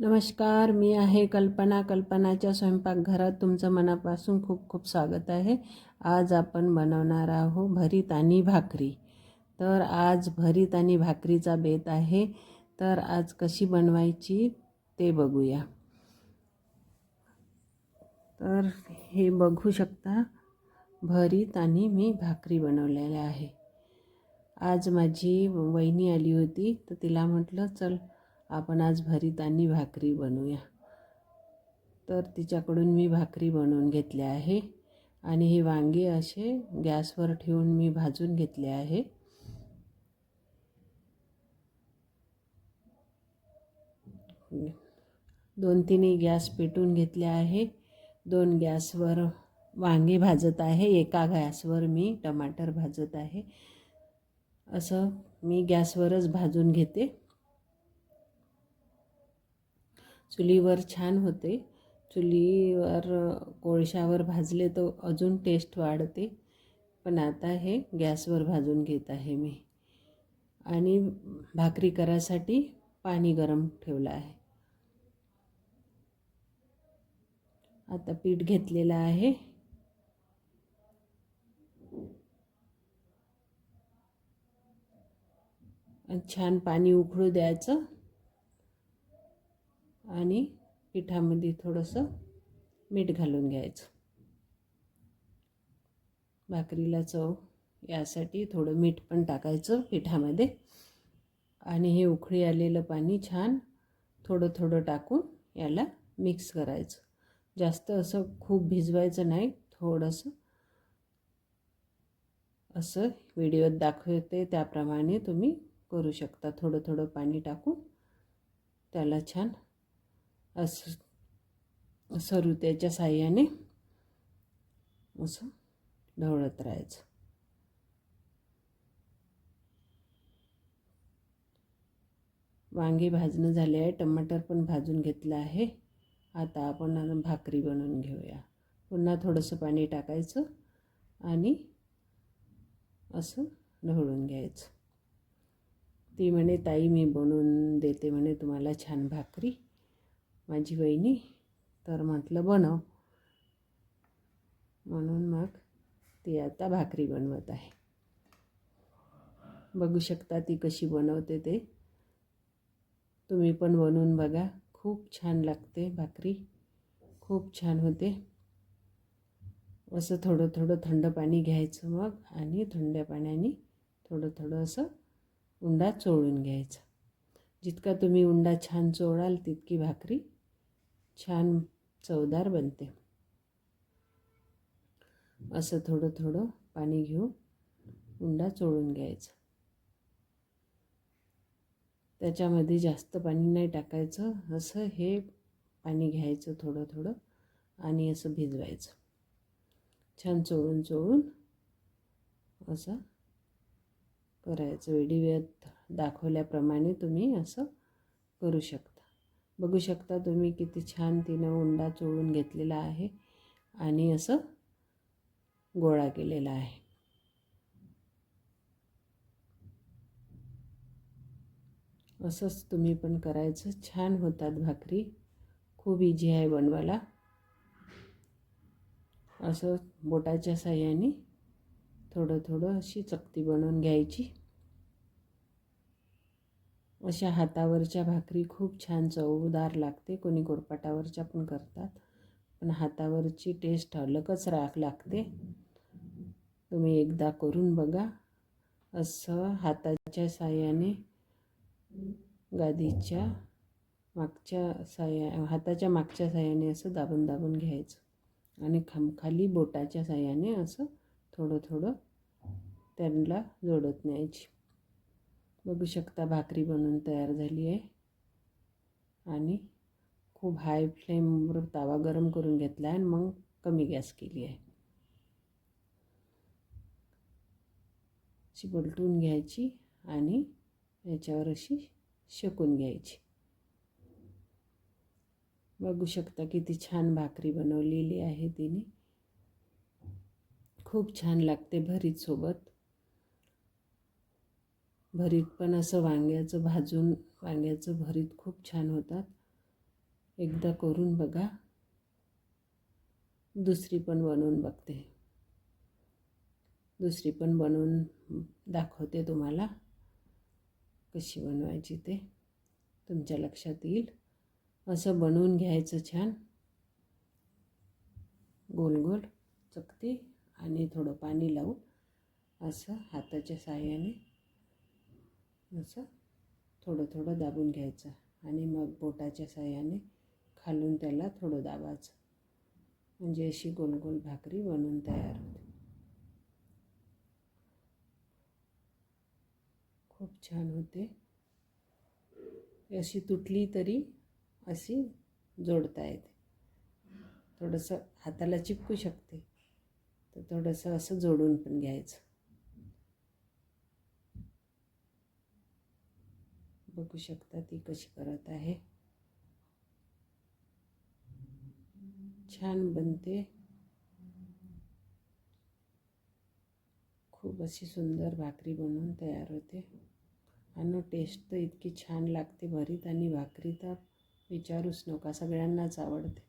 नमस्कार मी आहे कल्पना. कल्पनाच्या स्वयंपाकघरात तुमचं मनापासून खूप खूप स्वागत आहे. आज आपण बनवणार आहोत भरीत आणि भाकरी. तर आज भरीत आणि भाकरीचा बेत आहे. तर आज कशी बनवायची ते बघूया. तर हे बघू शकता भरीत आणि मी भाकरी बनवलेल्या आहे. आज माझी वहिनी आली होती तर तिला म्हटलं चल आपण आज भरीत आणि भाकरी बनवूया. तर तिच्याकडून मी भाकरी बनवून घेतल्या आहे. आणि हे वांगे असे गॅसवर ठेवून मी भाजून घेतले आहे. दोन तिन्ही गॅस पेटून घेतले आहे. दोन गॅसवर वांगे भाजत आहे. एका गॅसवर मी टमाटर भाजत आहे. असं मी गॅसवरच भाजून घेते. चुलीवर छान होते. चुलीवर कोळशावर भाजले तर अजून टेस्ट वाढते. पण आता हे गॅसवर भाजून घेत आहे मी. आणि भाकरी करायसाठी पाणी गरम ठेवलं आहे. आता पीठ घेतलेलं आहे. छान पाणी उकळू द्यायचं. आणि पिठामध्ये थोडंसं मीठ घालून घ्यायचं. भाकरीला चव यासाठी थोडं मीठ पण टाकायचं पिठामध्ये. आणि हे उकळी आलेलं पाणी छान थोडं थोडं टाकून याला मिक्स करायचं. जास्त असं खूप भिजवायचं नाही थोडंसं. असं व्हिडिओत दाखवते त्याप्रमाणे तुम्ही करू शकता. थोडं थोडं पाणी टाकून त्याला छान असं सरू त्याच्या साह्याने असं ढवळत राहायचं. वांगी भाजणं झाले आहे टमाटर पण भाजून घेतलं आहे. आता आपण भाकरी बनवून घेऊया. पुन्हा थोडंसं पाणी टाकायचं आणि असं ढवळून घ्यायचं. ती म्हणे ताई मी बनवून देते म्हणे तुम्हाला छान भाकरी. माझी वहिनी. तर म्हटलं बनव. म्हणून मग ती आता भाकरी बनवत आहे. बघू शकता ती कशी बनवते ते. तुम्ही पण बनवून बघा. खूप छान लागते भाकरी. खूप छान होते. असं थोडं थोडं थंड पाणी घ्यायचं मग आणि थंड पाण्याने थोडं थोडं असं उंडा चोळून घ्यायचा. जितका तुम्ही उंडा छान चोळाल तितकी भाकरी छान चवदार बनते. असं थोडं थोडं पाणी घेऊन उंडा चोळून घ्यायचं. त्याच्यामध्ये जास्त पाणी नाही टाकायचं. असं हे पाणी घ्यायचं थोडं थोडं आणि असं भिजवायचं. छान चोळून चोळून असं करायचं. व्हिडिओत दाखवल्याप्रमाणे तुम्ही असं करू शकता. बघू शकता तुम्ही किती छान तिनं उंडा चोळून घेतलेला आहे आणि असं गोळा केलेला आहे. असंच तुम्ही पण करायचं. छान होतात भाकरी. खूप इझी आहे बनवायला. असं बोटाच्या साह्याने थोडं थोडं अशी चकती बनवून घ्यायची. अशा हातावरच्या भाकरी खूप छान चवदार लागते. कोणी गोरपाटावरच्या पण करतात. पण हातावरची टेस्ट अलगच राख लागते. तुम्ही एकदा करून बघा. असं हाताच्या साह्याने गादीच्या मागच्या साह्या हाताच्या मागच्या साह्याने असं दाबून दाबून घ्यायचं. आणि खाम खाली बोटाच्या साह्याने असं थोडं थोडं त्यांना जोडत न्यायची. बघू शकता भाकरी बनवून तयार झाली आहे. आणि खूप हाय फ्लेमवर तावा गरम करून घेतला आहे आणि मग कमी गॅस केली आहे. अशी पलटून घ्यायची आणि याच्यावर अशी शेकून घ्यायची. बघू शकता किती छान भाकरी बनवलेली आहे तिने. खूप छान लागते भरीतसोबत भरीत पण असं वांग्याचं भाजून वांग्याचं भरीत खूप छान होतात. एकदा करून बघा. दुसरी पण बनवून बघते. दुसरी पण बनवून दाखवते तुम्हाला कशी बनवायची ते. तुमच्या लक्षात येईल. असं बनवून घ्यायचं छान. गोल गोल चकती आणि थोडं पाणी लावून असं हाताच्या साह्याने असं थोडं थोडं दाबून घ्यायचं आणि मग बोटाच्या साह्याने खालून त्याला थोडं दाबायचं. म्हणजे अशी गोल गोल भाकरी बनवून तयार होते. खूप छान होते. अशी तुटली तरी अशी जोडता येते. थोडंसं हाताला चिपकू शकते तर थोडंसं असं जोडून पण घ्यायचं. बघू शकता ती कशी करत आहे. छान बनते. खूप अशी सुंदर भाकरी बनवून तयार होते. आणि टेस्ट तर इतकी छान लागते भरीत आणि भाकरी तर विचारूच नका सगळ्यांनाच आवडते.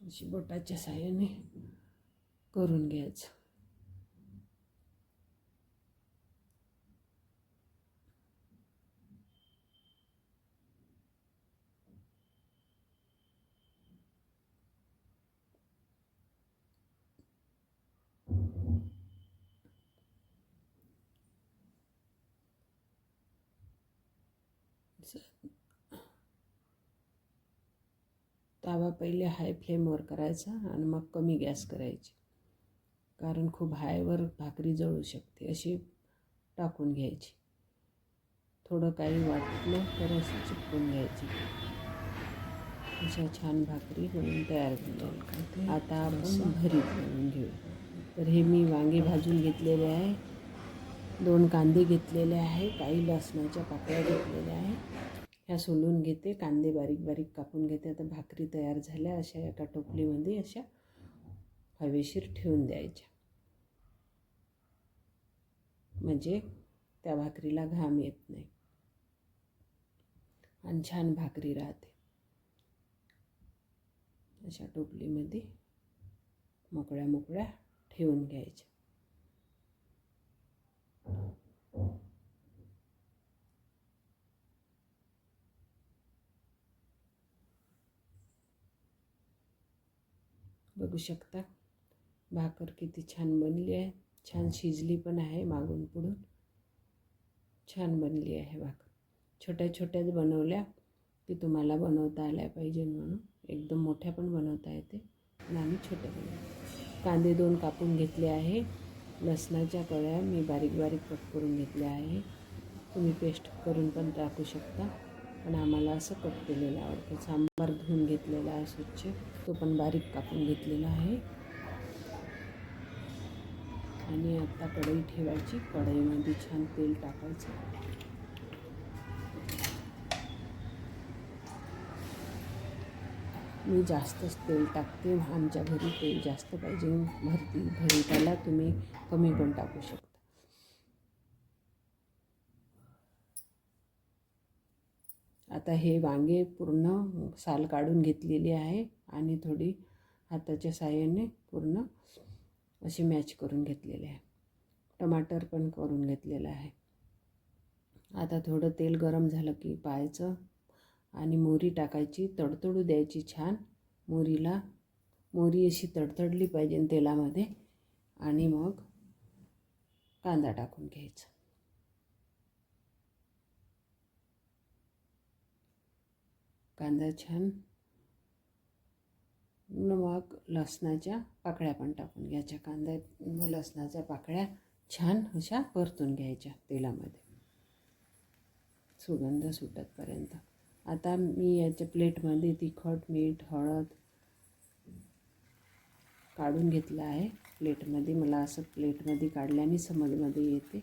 अशी बोटाच्या साह्याने करून घ्यायचं. तवा पहिले हाय फ्लेमवर करायचा आणि मग कमी गॅस करायची. कारण खूप हायवर भाकरी जळू शकते अशी टाकून घ्यायची. थोडं काही वाटलं तर असं चिपकून घ्यायची. अशा छान भाकरी बनवून तयार झाल्या आता आपण भरीत बनवून घेऊ तर हे मी वांगे भाजून घेतलेले आहे. दोन कांदे घेतलेले आहे. काही लसणाच्या पाकळ्या घेतलेल्या आहे. ह्या सोलून घेते. कांदे बारीक बारीक कापून घेते. आता भाकरी तयार झाल्या. अशा एका टोपलीमध्ये अशा हवेशीर ठेवून द्यायच्या. म्हणजे त्या भाकरीला घाम येत नाही. आणि छान भाकरी राहते. अशा टोपलीमध्ये मोकळ्या मोकळ्या ठेवून घ्यायच्या. बघू शकता भाकर किती छान बनली आहे. छान शिजली पण आहे मागून पुढून. छान बनली आहे भाकर. छोट्या छोट्याच बनवल्या की तुम्हाला बनवता आल्या पाहिजे म्हणून. एकदम मोठ्या पण बनवता येते आणि आम्ही छोट्या बनवतो. कांदे दोन कापून घेतले आहे. लसणाच्या कळ्या मी बारीक बारीक कट करून घेतल्या आहे. तुम्ही पेस्ट करून पण टाकू शकता. पण आम्हाला असं कट केलेलं आवडतं. सांबार धुवून घेतलेला आहे स्वच्छ. तो पण बारीक कापून घेतलेला आहे. आणि आता कढई ठेवायची. कढईमध्ये छान तेल टाकायचं. मी जास्तच तेल टाकते. आमच्या घरी तेल जास्त पाहिजे. भरती भरीताला तुम्ही कमी पण टाकू शकता. आता हे वांगे पूर्ण साल काढून घेतलेली आहे. आणि थोडी हाताच्या साह्याने पूर्ण अशी मॅच करून घेतलेले आहे. टमाटर पण करून घेतलेलं आहे. आता थोडं तेल गरम झालं की पाहायचं आणि मोरी टाकायची. तडतडू द्यायची छान. मोरीला मोरी अशी तडतडली पाहिजे तेलामध्ये आणि मग कांदा टाकून घ्यायचा. कांदा छान मग लसणाच्या पाकळ्या पण टाकून घ्यायच्या. कांद्यात व लसणाच्या पाकळ्या छान अशा परतून घ्यायच्या तेलामध्ये. सुगंध सुटतपर्यंत. आता मी याच्या प्लेटमध्ये तिखट मीठ हळद काढून घेतलं आहे. प्लेटमध्ये मला असं प्लेटमध्ये काढल्याने समजमध्ये येते.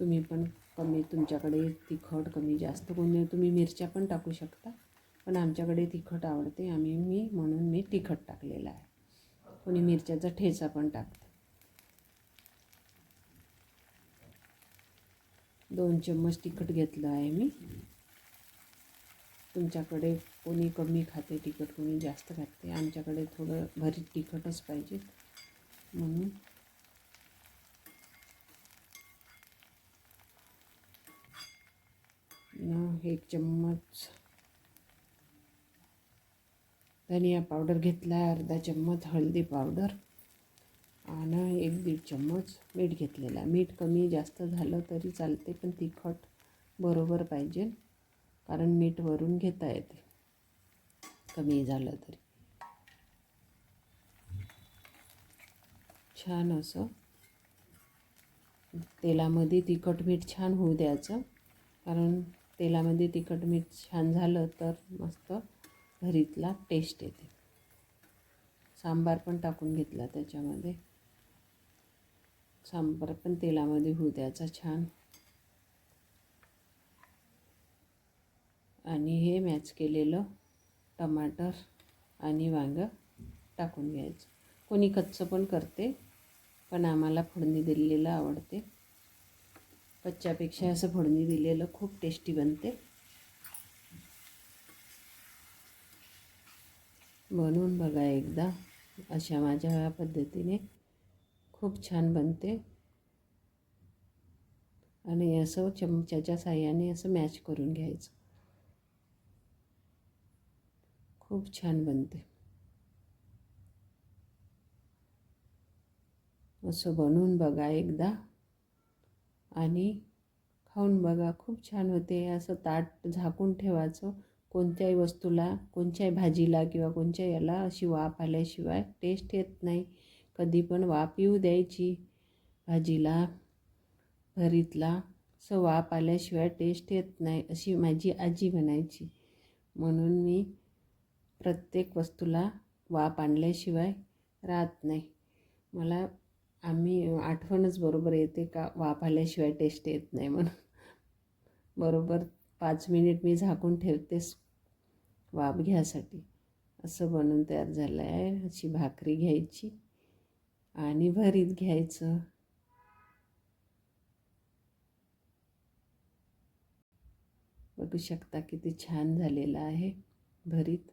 तुम्ही पण कमी तुमच्याकडे तिखट कमी जास्त कोणी तुम्ही मिरच्या पण टाकू शकता. पण आमच्याकडे तिखट आवडते. आम्ही मी म्हणून मी तिखट टाकलेलं आहे. कोणी मिरच्याचा ठेचा पण टाकते. दोन चम्मच तिखट घेतलं आहे मी. तुमच्याकडे कोणी कमी खाते तिखट कोणी जास्त खाते. आमच्याकडे थोडं भरीत तिखटच पाहिजे. म्हणून एक चम्मच धनिया पावडर घेतला आहे अर्धा चम्मच हळदी पावडर आणि एक दीड चम्मच मीठ घेतलेला. मीठ कमी जास्त झालं तरी चालते पण तिखट बरोबर पाहिजे कारण मीठ वरून घेता येते. कमी झालं तरी. छान असं. तेलामध्ये तिखट मीठ छान होऊ द्यायचं कारण तेलामध्ये तिखट मीठ छान झालं तर मस्त. भरीतला टेस्ट येते. सांबार पण टाकून घेतला त्याच्यामध्ये. सांबार पण तेलामध्ये होऊ द्यायचा छान. आणि हे मॅच केलेलं टमाटर आणि वांगं टाकून घ्यायचं. कोणी कच्चं पण करते पण आम्हाला फोडणी दिलेलं आवडते. कच्च्यापेक्षा असं फोडणी दिलेलं खूप टेस्टी बनते. बनवून बघा एकदा अशा माझ्या ह्या पद्धतीने खूप छान बनते. आणि असं चमच्याच्या साह्याने असं मॅच करून घ्यायचं. खूप छान बनते. असं बनवून बघा एकदा. आणि खाऊन बघा खूप छान होते. असं ताट झाकून ठेवायचं. कोणत्याही वस्तूला कोणत्याही भाजीला किंवा कोणत्या याला अशी वाफ आल्याशिवाय टेस्ट येत नाही. कधी पण वाफ येऊ द्यायची. भाजीला भरीतला असं वाफ आल्याशिवाय टेस्ट येत नाही अशी माझी आजी म्हणायची. म्हणून मी प्रत्येक वस्तूला वाफ आणल्याशिवाय राहत नाही. मला आम्ही आठवणच बरोबर येते का वाफ आल्याशिवाय टेस्ट येत नाही म्हणून. बरोबर पाच मिनिट मी झाकून ठेवतेच वाफ घ्यासाठी. असं बनवून तयार झालं आहे अशी भाकरी घ्यायची आणि भरीत घ्यायचं. बघू शकता किती छान झालेलं आहे भरीत.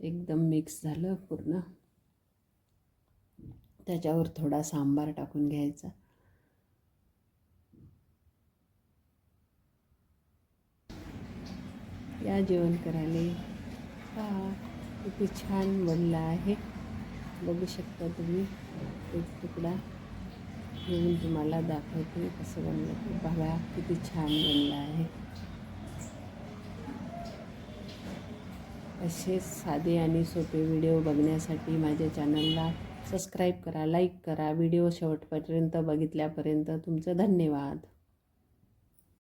एकदम मिक्स झालं पूर्ण. त्याच्यावर थोडा सांबार टाकून घ्यायचा. या जेवण करायला. पहा किती छान बनला आहे. बघू शकता तुम्ही एक तुकडा घेऊन तुम्हाला दाखवते कसं बनलं ते. बघा किती छान बनलं आहे. असे साधे आणि सोपे व्हिडिओ बघण्यासाठी माझ्या चॅनलला सबस्क्राईब करा लाईक करा. व्हिडिओ शेवटपर्यंत बघितल्यापर्यंत तुमचं धन्यवाद.